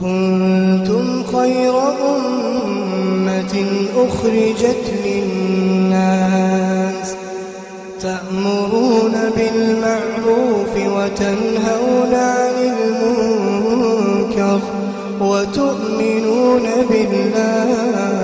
كنتم خير أمة أخرجت للناس تأمرون بالمعروف وتنهون عن المنكر وتؤمنون بالله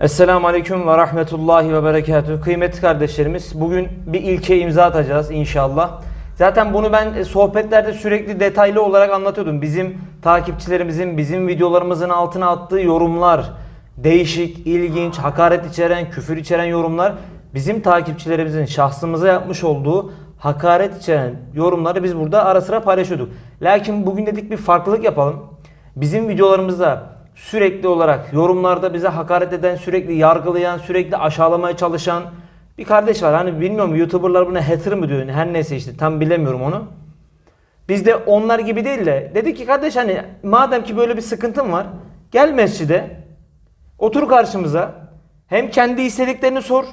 Esselamu Aleyküm ve Rahmetullahi ve Berekatühü. Kıymetli kardeşlerimiz bugün bir ilke imza atacağız inşallah. Zaten bunu ben e, sohbetlerde sürekli detaylı olarak anlatıyordum. Bizim takipçilerimizin, bizim videolarımızın altına attığı yorumlar, değişik, ilginç, hakaret içeren, küfür içeren yorumlar bizim takipçilerimizin şahsımıza yapmış olduğu hakaret içeren yorumları biz burada ara sıra paylaşıyorduk. Lakin bugün dedik bir farklılık yapalım. Bizim videolarımızda sürekli olarak yorumlarda bize hakaret eden, sürekli yargılayan, sürekli aşağılamaya çalışan bir kardeş var. Hani bilmiyorum YouTuber'lar buna hater mı diyor? Her neyse işte tam bilemiyorum onu. Biz de onlar gibi değil de dedik ki kardeş hani madem ki böyle bir sıkıntın var gel mescide otur karşımıza hem kendi istediklerini sor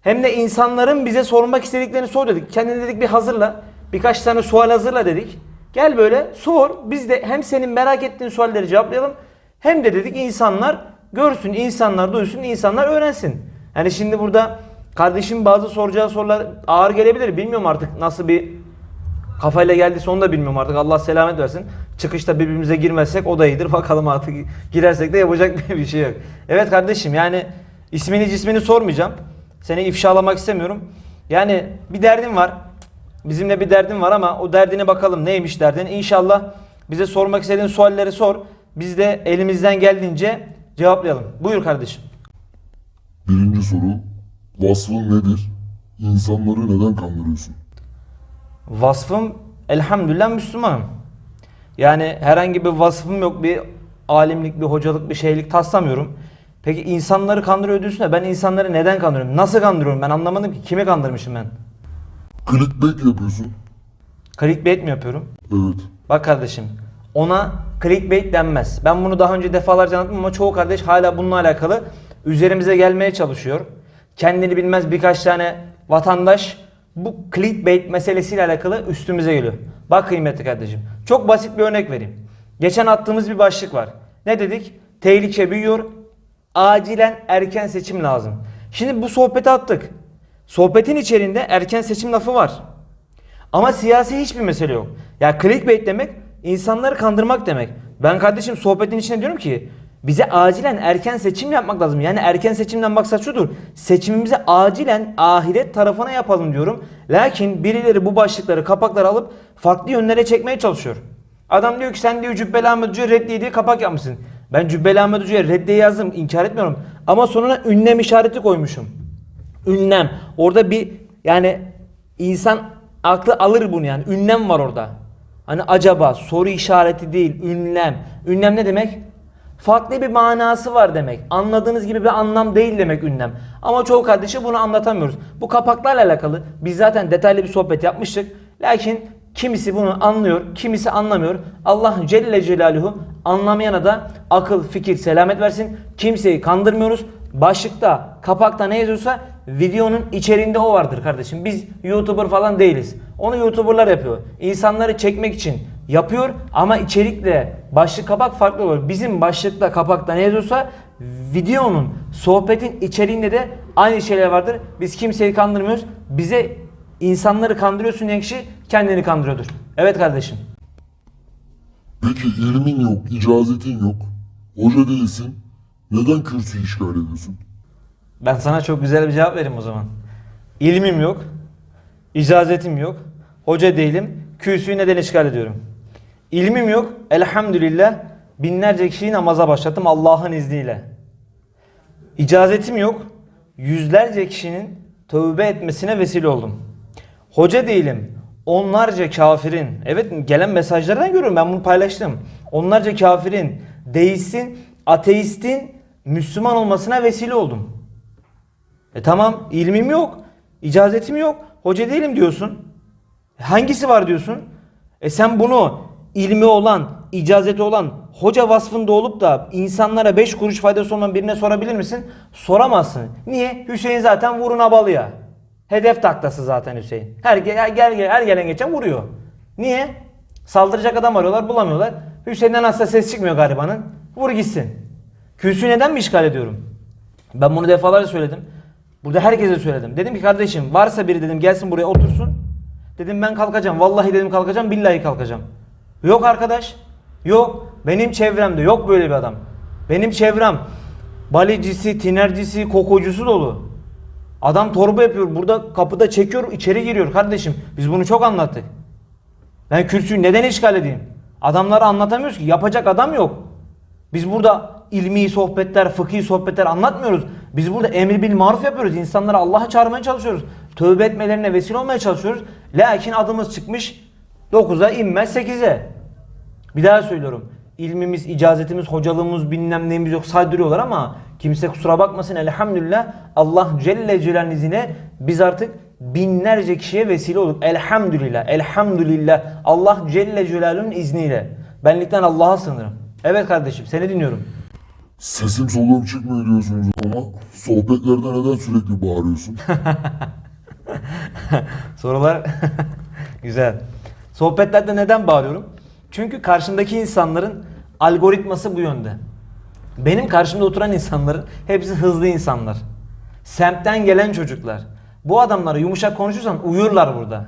hem de insanların bize sormak istediklerini sor dedik. Kendini dedik bir hazırla birkaç tane sual hazırla dedik. Gel böyle sor biz de hem senin merak ettiğin sualleri cevaplayalım hem de dedik insanlar görsün, insanlar duysun, insanlar öğrensin. Yani şimdi burada kardeşim bazı soracağı sorular ağır gelebilir. Bilmiyorum artık nasıl bir kafayla geldiyse onu da bilmiyorum artık. Allah selamet versin. Çıkışta birbirimize girmezsek o da iyidir. Bakalım artık girersek de yapacak bir şey yok. Evet kardeşim yani ismini cismini sormayacağım. Seni ifşalamak istemiyorum. Yani bir derdin var. Bizimle bir derdin var ama o derdine bakalım neymiş derdin. İnşallah bize sormak istediğin sualleri sor. Biz de elimizden geldiğince cevaplayalım. Buyur kardeşim. Birinci soru. Vasfın nedir? İnsanları neden kandırıyorsun? Vasfım elhamdülillah Müslümanım. Yani herhangi bir vasfım yok. Bir alimlik, bir hocalık, bir şeylik taslamıyorum. Peki insanları kandırıyor diyorsun da ben insanları neden kandırıyorum? Nasıl kandırıyorum ben anlamadım ki. Kimi kandırmışım ben? Clickbait yapıyorsun. Clickbait mi yapıyorum? Evet. Bak kardeşim ona clickbait denmez. Ben bunu daha önce defalarca anlattım ama çoğu kardeş hala bununla alakalı üzerimize gelmeye çalışıyor. Kendini bilmez birkaç tane vatandaş bu clickbait meselesiyle alakalı üstümüze geliyor. Bak kıymetli kardeşim. Çok basit bir örnek vereyim. Geçen attığımız bir başlık var. Ne dedik? Tehlike büyüyor. Acilen erken seçim lazım. Şimdi bu sohbeti attık. Sohbetin içerisinde erken seçim lafı var. Ama siyasi hiçbir mesele yok. Ya clickbait demek insanları kandırmak demek. Ben kardeşim sohbetin içinde diyorum ki bize acilen erken seçim yapmak lazım. Yani erken seçimden maksat şudur. Seçimimizi acilen ahiret tarafına yapalım diyorum. Lakin birileri bu başlıkları kapakları alıp farklı yönlere çekmeye çalışıyor. Adam diyor ki sen diyor Cübbeli Ahmet Hoca'ya reddiye diye kapak yapmışsın. Ben Cübbeli Ahmet Hoca'ya reddiye yazdım inkar etmiyorum. Ama sonuna ünlem işareti koymuşum ünlem. Orada bir yani insan aklı alır bunu yani. Ünlem var orada. Hani acaba soru işareti değil, ünlem. Ünlem ne demek? Farklı bir manası var demek. Anladığınız gibi bir anlam değil demek ünlem. Ama çoğu kardeşe bunu anlatamıyoruz. Bu kapaklarla alakalı biz zaten detaylı bir sohbet yapmıştık. Lakin kimisi bunu anlıyor, kimisi anlamıyor. Allah Celle Celaluhu anlamayana da akıl, fikir, selamet versin. Kimseyi kandırmıyoruz. Başlıkta, kapakta ne yazıyorsa videonun içeriğinde o vardır kardeşim. Biz YouTuber falan değiliz. Onu YouTuber'lar yapıyor. İnsanları çekmek için yapıyor ama içerikle başlık kapak farklı olur. Bizim başlıkta kapakta ne yazıyorsa videonun, sohbetin içeriğinde de aynı şeyler vardır. Biz kimseyi kandırmıyoruz. Bize insanları kandırıyorsun diyen kişi kendini kandırıyordur. Evet kardeşim. Peki ilmin yok, icazetin yok. Hoca değilsin. Neden kürsü işgal ediyorsun? Ben sana çok güzel bir cevap vereyim o zaman. İlmim yok, icazetim yok, hoca değilim, kürsüyü neden işgal ediyorum? İlmim yok, elhamdülillah binlerce kişiyi namaza başlattım Allah'ın izniyle. İcazetim yok, yüzlerce kişinin tövbe etmesine vesile oldum. Hoca değilim, onlarca kafirin, evet gelen mesajlardan görüyorum ben bunu paylaştım. Onlarca kafirin, deistin, ateistin Müslüman olmasına vesile oldum. E tamam ilmim yok, icazetim yok, hoca değilim diyorsun. Hangisi var diyorsun? E sen bunu ilmi olan, icazeti olan, hoca vasfında olup da insanlara 5 kuruş faydası olmayan birine sorabilir misin? Soramazsın. Niye? Hüseyin zaten vurun abalıya. Hedef taklası zaten Hüseyin. Her, gel, gel, her gelen geçen vuruyor. Niye? Saldıracak adam arıyorlar bulamıyorlar. Hüseyin'den asla ses çıkmıyor garibanın. Vur gitsin. Kürsüyü neden mi işgal ediyorum? Ben bunu defalarca söyledim. Burada herkese söyledim. Dedim ki kardeşim varsa biri dedim gelsin buraya otursun. Dedim ben kalkacağım. Vallahi dedim kalkacağım. Billahi kalkacağım. Yok arkadaş. Yok. Benim çevremde yok böyle bir adam. Benim çevrem balicisi, tinercisi, kokocusu dolu. Adam torba yapıyor. Burada kapıda çekiyor, içeri giriyor kardeşim. Biz bunu çok anlattık. Ben kürsüyü neden işgal edeyim? Adamlara anlatamıyoruz ki. Yapacak adam yok. Biz burada ilmi sohbetler, fıkhi sohbetler anlatmıyoruz. Biz burada emir bil maruf yapıyoruz. İnsanları Allah'a çağırmaya çalışıyoruz. Tövbe etmelerine vesile olmaya çalışıyoruz. Lakin adımız çıkmış 9'a inmez 8'e. Bir daha söylüyorum. İlmimiz, icazetimiz, hocalığımız, bilmem neyimiz yok saydırıyorlar ama kimse kusura bakmasın elhamdülillah Allah Celle Celal'in izniyle biz artık binlerce kişiye vesile olduk. Elhamdülillah, elhamdülillah Allah Celle Celal'in izniyle. Benlikten Allah'a sığınırım. Evet kardeşim seni dinliyorum. Sesim soluğum çıkmıyor diyorsunuz ama sohbetlerde neden sürekli bağırıyorsun? Sorular güzel. Sohbetlerde neden bağırıyorum? Çünkü karşımdaki insanların algoritması bu yönde. Benim karşımda oturan insanların hepsi hızlı insanlar. Semtten gelen çocuklar. Bu adamlara yumuşak konuşursan uyurlar burada.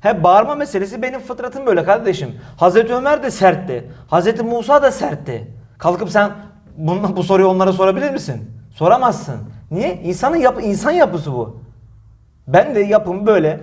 He bağırma meselesi benim fıtratım böyle kardeşim. Hazreti Ömer de sertti. Hazreti Musa da sertti. Kalkıp sen bunu, bu soruyu onlara sorabilir misin? Soramazsın. Niye? İnsanın yapı, insan yapısı bu. Ben de yapım böyle.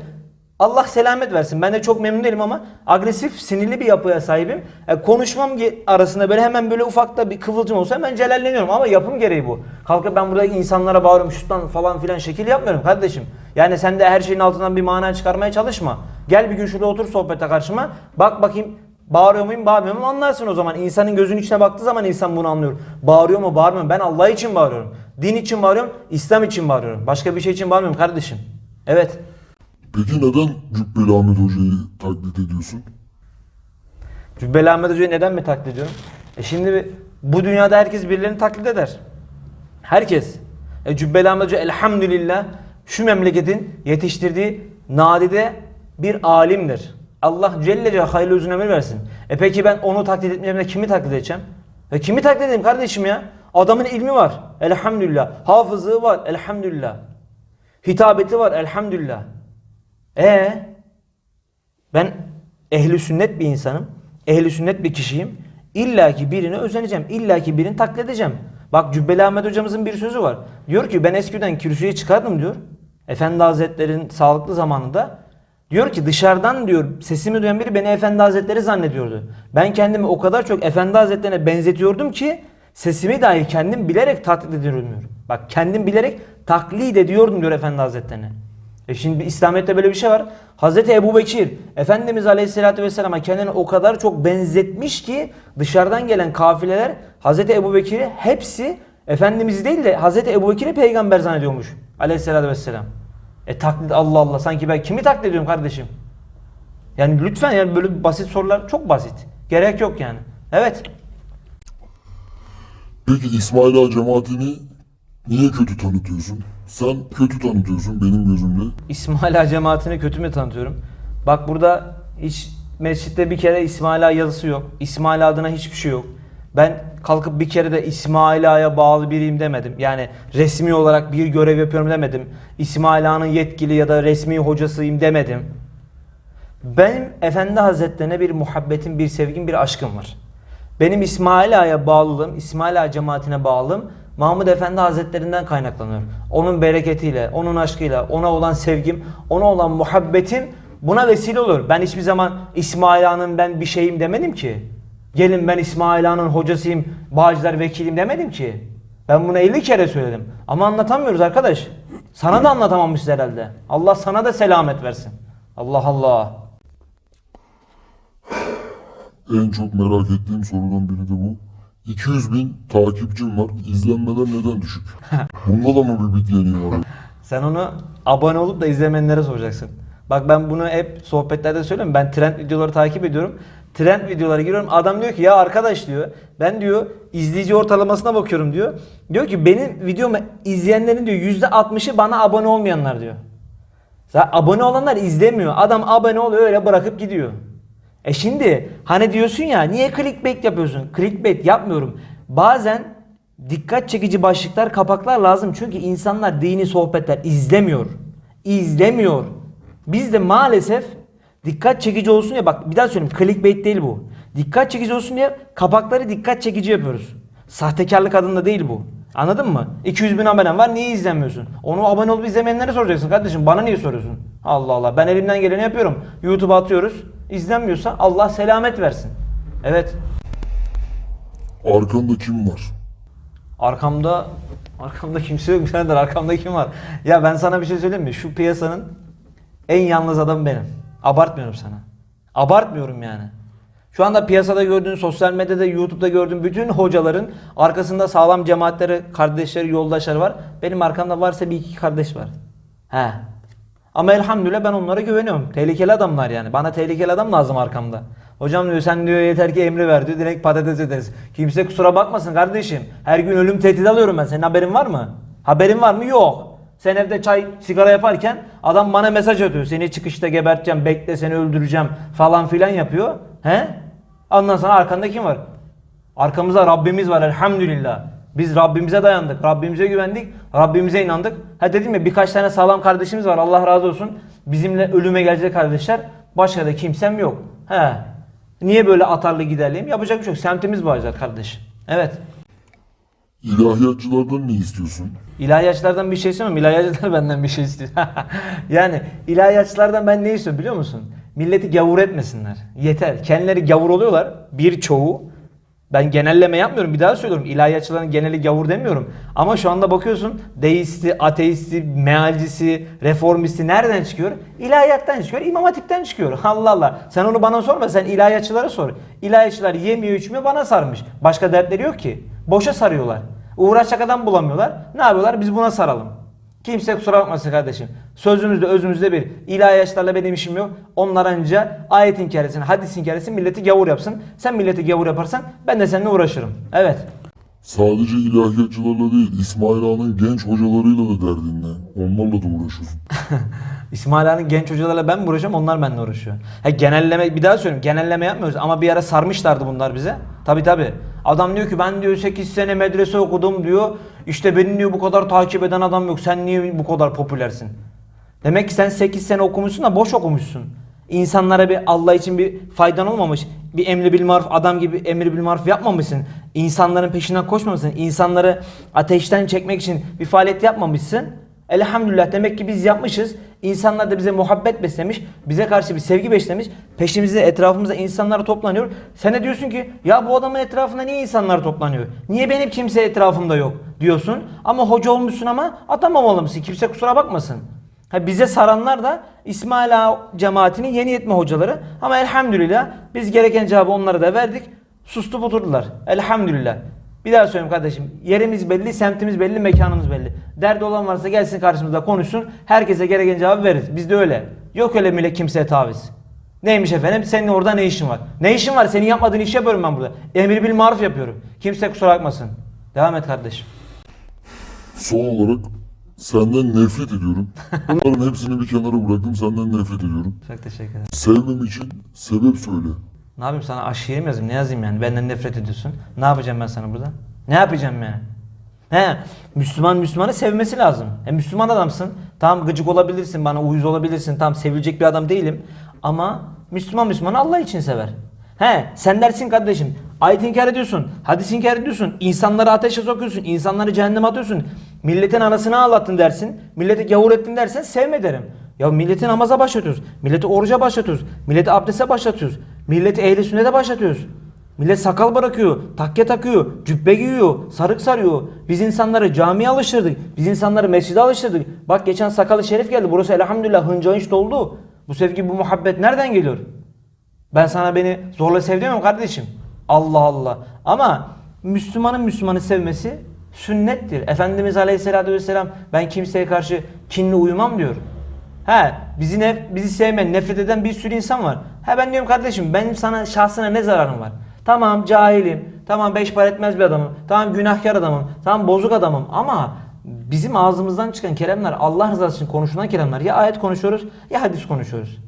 Allah selamet versin. Ben de çok memnun değilim ama agresif, sinirli bir yapıya sahibim. E, konuşmam arasında böyle hemen böyle ufakta bir kıvılcım olsa hemen celalleniyorum ama yapım gereği bu. Kalkıp ben buradaki insanlara bağırıyorum şuttan falan filan şekil yapmıyorum kardeşim. Yani sen de her şeyin altından bir mana çıkarmaya çalışma. Gel bir gün şurada otur sohbete karşıma. Bak bakayım Bağırıyor muyum, bağırmıyor muyum anlarsın o zaman. İnsanın gözünün içine baktığı zaman insan bunu anlıyor. Bağırıyor mu, bağırmıyor mu? Ben Allah için bağırıyorum. Din için bağırıyorum, İslam için bağırıyorum. Başka bir şey için bağırmıyorum kardeşim. Evet. Peki neden Cübbeli Ahmet Hoca'yı taklit ediyorsun? Cübbeli Ahmet Hoca'yı neden mi taklit ediyorum? E şimdi bu dünyada herkes birilerini taklit eder. Herkes. E Cübbeli Ahmet Hoca elhamdülillah şu memleketin yetiştirdiği nadide bir alimdir. Allah Celle Celle hayırlı uzun ömür versin. E peki ben onu taklit etmeyeceğim de kimi taklit edeceğim? E kimi taklit edeyim kardeşim ya? Adamın ilmi var. Elhamdülillah. Hafızlığı var. Elhamdülillah. Hitabeti var. Elhamdülillah. E ben ehli sünnet bir insanım. Ehli sünnet bir kişiyim. İlla ki birine özeneceğim. İlla ki birini taklit edeceğim. Bak Cübbeli Ahmet hocamızın bir sözü var. Diyor ki ben eskiden kürsüye çıkardım diyor. Efendi Hazretleri'nin sağlıklı zamanında. Diyor ki dışarıdan diyor sesimi duyan biri beni Efendi Hazretleri zannediyordu. Ben kendimi o kadar çok Efendi Hazretlerine benzetiyordum ki sesimi dahi kendim bilerek taklit ediyordum diyor. Bak kendim bilerek taklit ediyordum diyor Efendi Hazretlerine. E şimdi İslamiyet'te böyle bir şey var. Hazreti Ebu Bekir Efendimiz Aleyhisselatü Vesselam'a kendini o kadar çok benzetmiş ki dışarıdan gelen kafileler Hazreti Ebu Bekir'i hepsi Efendimiz'i değil de Hazreti Ebu Bekir'i peygamber zannediyormuş Aleyhisselatü Vesselam. E taklit Allah Allah sanki ben kimi taklit ediyorum kardeşim? Yani lütfen yani böyle basit sorular çok basit. Gerek yok yani. Evet. Peki İsmail Ağa cemaatini niye kötü tanıtıyorsun? Sen kötü tanıtıyorsun benim gözümde. İsmaila cemaatini kötü mü tanıtıyorum? Bak burada hiç mescitte bir kere İsmaila yazısı yok. İsmaila adına hiçbir şey yok. Ben kalkıp bir kere de İsmaila'ya bağlı biriyim demedim. Yani resmi olarak bir görev yapıyorum demedim. İsmaila'nın yetkili ya da resmi hocasıyım demedim. Benim Efendi Hazretlerine bir muhabbetim, bir sevgim, bir aşkım var. Benim İsmail Ağa'ya bağlılığım, İsmail Ağa cemaatine bağlılığım Mahmud Efendi Hazretlerinden kaynaklanıyor. Onun bereketiyle, onun aşkıyla, ona olan sevgim, ona olan muhabbetim buna vesile olur. Ben hiçbir zaman İsmail Ağa'nın ben bir şeyim demedim ki. Gelin ben İsmail Ağa'nın hocasıyım, Bağcılar vekilim demedim ki. Ben bunu 50 kere söyledim. Ama anlatamıyoruz arkadaş. Sana da anlatamamışız herhalde. Allah sana da selamet versin. Allah Allah. En çok merak ettiğim sorudan biri de bu. 200 bin takipçim var. İzlenmeler neden düşük? Bunda da mı bir bit yeniği var? Sen onu abone olup da izlemeyenlere soracaksın. Bak ben bunu hep sohbetlerde söylüyorum. Ben trend videoları takip ediyorum. Trend videolara giriyorum. Adam diyor ki ya arkadaş diyor. Ben diyor izleyici ortalamasına bakıyorum diyor. Diyor ki benim videomu izleyenlerin diyor %60'ı bana abone olmayanlar diyor. Zaten abone olanlar izlemiyor. Adam abone oluyor öyle bırakıp gidiyor. E şimdi hani diyorsun ya niye clickbait yapıyorsun? Clickbait yapmıyorum. Bazen dikkat çekici başlıklar, kapaklar lazım. Çünkü insanlar dini sohbetler izlemiyor. İzlemiyor. Biz de maalesef dikkat çekici olsun ya bak bir daha söyleyeyim clickbait değil bu. Dikkat çekici olsun diye kapakları dikkat çekici yapıyoruz. Sahtekarlık adında değil bu. Anladın mı? 200 bin abonen var niye izlemiyorsun? Onu abone olup izlemeyenlere soracaksın kardeşim. Bana niye soruyorsun? Allah Allah. Ben elimden geleni yapıyorum. YouTube'a atıyoruz. İzlenmiyorsa Allah selamet versin. Evet. Arkanda kim var? Arkamda arkamda kimse yok birader. Arkamda kim var? Ya ben sana bir şey söyleyeyim mi? Şu piyasanın en yalnız adamı benim. Abartmıyorum sana. Abartmıyorum yani. Şu anda piyasada gördüğün, sosyal medyada, YouTube'da gördüğün bütün hocaların arkasında sağlam cemaatleri, kardeşleri, yoldaşları var. Benim arkamda varsa bir iki kardeş var. He. Ama elhamdülillah ben onlara güveniyorum. Tehlikeli adamlar yani. Bana tehlikeli adam lazım arkamda. Hocam diyor sen diyor yeter ki emri ver diyor. Direkt patates ederiz. Kimse kusura bakmasın kardeşim. Her gün ölüm tehdidi alıyorum ben. Senin haberin var mı? Haberin var mı? Yok. Sen evde çay, sigara yaparken adam bana mesaj atıyor. Seni çıkışta geberteceğim, bekle seni öldüreceğim falan filan yapıyor. He? Ondan sonra arkanda kim var? Arkamızda Rabbimiz var elhamdülillah. Biz Rabbimize dayandık, Rabbimize güvendik, Rabbimize inandık. Ha dedim ya birkaç tane sağlam kardeşimiz var Allah razı olsun. Bizimle ölüme gelecek kardeşler. Başka da kimsem yok. He. Niye böyle atarlı giderliyim? Yapacak bir şey yok. Semtimiz bağcılar kardeş. Evet. İlahiyatçılardan ne istiyorsun? İlahiyatçılardan bir şey istemiyorum. İlahiyatçılar benden bir şey istiyor. yani ilahiyatçılardan ben ne istiyorum biliyor musun? Milleti gavur etmesinler. Yeter. Kendileri gavur oluyorlar. Birçoğu. Ben genelleme yapmıyorum. Bir daha söylüyorum. İlahiyatçıların geneli gavur demiyorum. Ama şu anda bakıyorsun deisti, ateisti, mealcisi, reformisti nereden çıkıyor? İlahiyattan çıkıyor. İmam Hatip'ten çıkıyor. Allah Allah. Sen onu bana sorma. Sen ilahiyatçılara sor. İlahiyatçılar yemiyor içmiyor bana sarmış. Başka dertleri yok ki. Boşa sarıyorlar. Uğraşacak adam bulamıyorlar. Ne yapıyorlar? Biz buna saralım. Kimse kusura bakmasın kardeşim. Sözümüzde özümüzde bir. İlahiyatçılarla benim işim yok. Onlar anca ayet inkar etsin, hadis inkar etsin, milleti gavur yapsın. Sen milleti gavur yaparsan ben de seninle uğraşırım. Evet. Sadece ilahiyatçılarla değil, İsmail Ağa'nın genç hocalarıyla da derdin ne? Onlarla da uğraşıyorsun. İsmail Ağa'nın genç hocalarla ben mi uğraşıyorum onlar benimle uğraşıyor. Ha, genelleme bir daha söyleyeyim genelleme yapmıyoruz ama bir ara sarmışlardı bunlar bize. Tabi tabi. Adam diyor ki ben diyor 8 sene medrese okudum diyor. İşte beni diyor bu kadar takip eden adam yok. Sen niye bu kadar popülersin? Demek ki sen 8 sene okumuşsun da boş okumuşsun. İnsanlara bir Allah için bir faydan olmamış. Bir emri bil maruf adam gibi emri bil maruf yapmamışsın. İnsanların peşinden koşmamışsın. İnsanları ateşten çekmek için bir faaliyet yapmamışsın. Elhamdülillah demek ki biz yapmışız. İnsanlar da bize muhabbet beslemiş. Bize karşı bir sevgi beslemiş. Peşimizde etrafımızda insanlar toplanıyor. Sen de diyorsun ki ya bu adamın etrafında niye insanlar toplanıyor? Niye benim kimse etrafımda yok diyorsun. Ama hoca olmuşsun ama atamamalı mısın? Kimse kusura bakmasın. Ha bize saranlar da İsmail Ağa yeni yetme hocaları. Ama elhamdülillah biz gereken cevabı onlara da verdik. Sustu oturdular. Elhamdülillah. Bir daha söyleyeyim kardeşim. Yerimiz belli, semtimiz belli, mekanımız belli. Derdi olan varsa gelsin karşımızda konuşsun. Herkese gereken cevabı veririz. Bizde öyle. Yok öyle millet kimseye taviz. Neymiş efendim? Senin orada ne işin var? Ne işin var? Senin yapmadığın işi yapıyorum ben burada. Emir bil maruf yapıyorum. Kimse kusura bakmasın. Devam et kardeşim. Son olarak senden nefret ediyorum. Bunların hepsini bir kenara bıraktım, senden nefret ediyorum. Çok teşekkür ederim. Sevmem için sebep söyle. Ne yapayım sana aşiye mi yazayım? Ne yazayım yani? Benden nefret ediyorsun. Ne yapacağım ben sana burada? Ne yapacağım yani? He, Müslüman Müslümanı sevmesi lazım. E Müslüman adamsın. Tamam gıcık olabilirsin bana, uyuz olabilirsin. Tamam sevilecek bir adam değilim. Ama Müslüman Müslümanı Allah için sever. He, sen dersin kardeşim. Ayet inkar ediyorsun, hadis inkar ediyorsun, insanları ateşe sokuyorsun, insanları cehenneme atıyorsun. Milletin anasını ağlattın dersin, milleti gavur ettin dersen sevme derim. Ya milleti namaza başlatıyoruz, milleti oruca başlatıyoruz, milleti abdeste başlatıyoruz, milleti ehli sünnete başlatıyoruz. Millet sakal bırakıyor, takke takıyor, cübbe giyiyor, sarık sarıyor. Biz insanları camiye alıştırdık. Biz insanları mescide alıştırdık. Bak geçen sakalı şerif geldi. Burası elhamdülillah hınca hınç doldu. Bu sevgi, bu muhabbet nereden geliyor? Ben sana beni zorla sev demiyorum kardeşim. Allah Allah. Ama Müslümanın Müslümanı sevmesi sünnettir. Efendimiz Aleyhisselatü Vesselam ben kimseye karşı kinli uyumam diyor. He, bizi nef bizi sevmeyen, nefret eden bir sürü insan var. He ben diyorum kardeşim benim sana şahsına ne zararım var? Tamam cahilim, tamam beş para etmez bir adamım, tamam günahkar adamım, tamam bozuk adamım ama bizim ağzımızdan çıkan kelamlar Allah rızası için konuşulan kelamlar ya ayet konuşuyoruz ya hadis konuşuyoruz.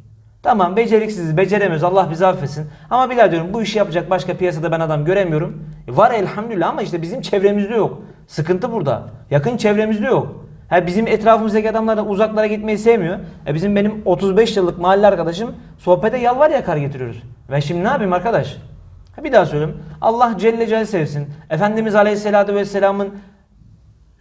Tamam beceriksiziz, beceremiyoruz. Allah bizi affetsin. Ama bilal diyorum bu işi yapacak başka piyasada ben adam göremiyorum. E, var elhamdülillah ama işte bizim çevremizde yok. Sıkıntı burada. Yakın çevremizde yok. Ha, bizim etrafımızdaki adamlar da uzaklara gitmeyi sevmiyor. E, bizim benim 35 yıllık mahalle arkadaşım sohbete yalvar yakar getiriyoruz. Ben şimdi ne yapayım arkadaş? Ha, bir daha söyleyeyim. Allah Celle Celle sevsin. Efendimiz Aleyhisselatü Vesselam'ın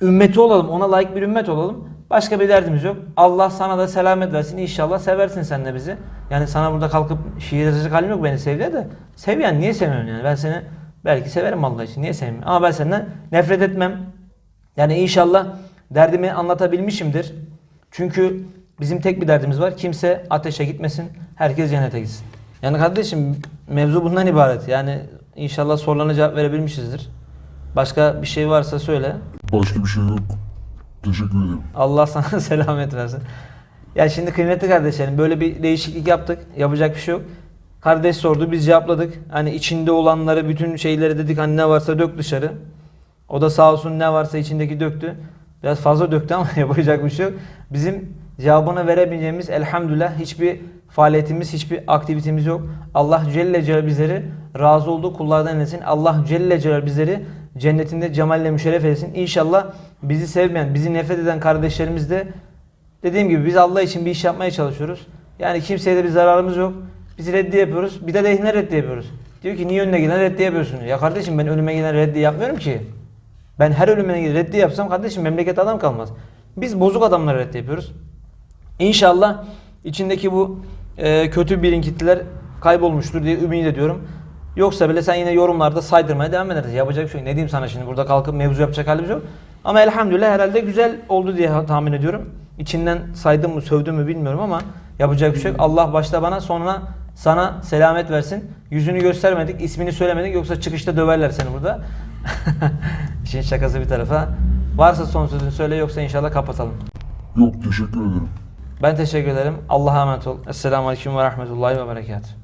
ümmeti olalım, ona layık bir ümmet olalım. Başka bir derdimiz yok. Allah sana da selamet versin. İnşallah seversin sen de bizi. Yani sana burada kalkıp şiir yazacak halim yok beni sev diye de. Sev yani niye sevmiyorum yani? Ben seni belki severim Allah için. Niye sevmiyorum? Ama ben senden nefret etmem. Yani inşallah derdimi anlatabilmişimdir. Çünkü bizim tek bir derdimiz var. Kimse ateşe gitmesin. Herkes cennete gitsin. Yani kardeşim mevzu bundan ibaret. Yani inşallah sorularına cevap verebilmişizdir. Başka bir şey varsa söyle. Başka bir şey yok. Teşekkür ederim. Allah sana selamet versin. Ya şimdi kıymetli kardeşlerim böyle bir değişiklik yaptık. Yapacak bir şey yok. Kardeş sordu biz cevapladık. Hani içinde olanları bütün şeyleri dedik hani ne varsa dök dışarı. O da sağ olsun ne varsa içindeki döktü. Biraz fazla döktü ama yapacak bir şey yok. Bizim cevabını verebileceğimiz elhamdülillah hiçbir faaliyetimiz, hiçbir aktivitemiz yok. Allah Celle Celal bizleri razı olduğu kullardan eylesin. Allah Celle Celal bizleri cennetinde cemalle müşerref etsin. İnşallah bizi sevmeyen, bizi nefret eden kardeşlerimiz de dediğim gibi biz Allah için bir iş yapmaya çalışıyoruz. Yani kimseye de bir zararımız yok. Biz reddi yapıyoruz. Bir de lehine reddi yapıyoruz. Diyor ki niye önüne gelen reddi yapıyorsun? Ya kardeşim ben önüme gelen reddi yapmıyorum ki. Ben her ölümüne gelen reddi yapsam kardeşim memleket adam kalmaz. Biz bozuk adamlara reddi yapıyoruz. İnşallah içindeki bu e, kötü birinkitliler kaybolmuştur diye ümit ediyorum. Yoksa bile sen yine yorumlarda saydırmaya devam ederiz. Yapacak bir şey. Ne diyeyim sana şimdi burada kalkıp mevzu yapacak halimiz yok. Ama elhamdülillah herhalde güzel oldu diye tahmin ediyorum. İçinden saydım mı sövdüm mü bilmiyorum ama yapacak bir şey yok. Allah başta bana sonra sana selamet versin. Yüzünü göstermedik, ismini söylemedik yoksa çıkışta döverler seni burada. İşin şakası bir tarafa. Varsa son sözünü söyle yoksa inşallah kapatalım. Yok teşekkür ederim. Ben teşekkür ederim. Allah'a emanet ol. Esselamu Aleyküm ve Rahmetullahi ve Berekatuhu.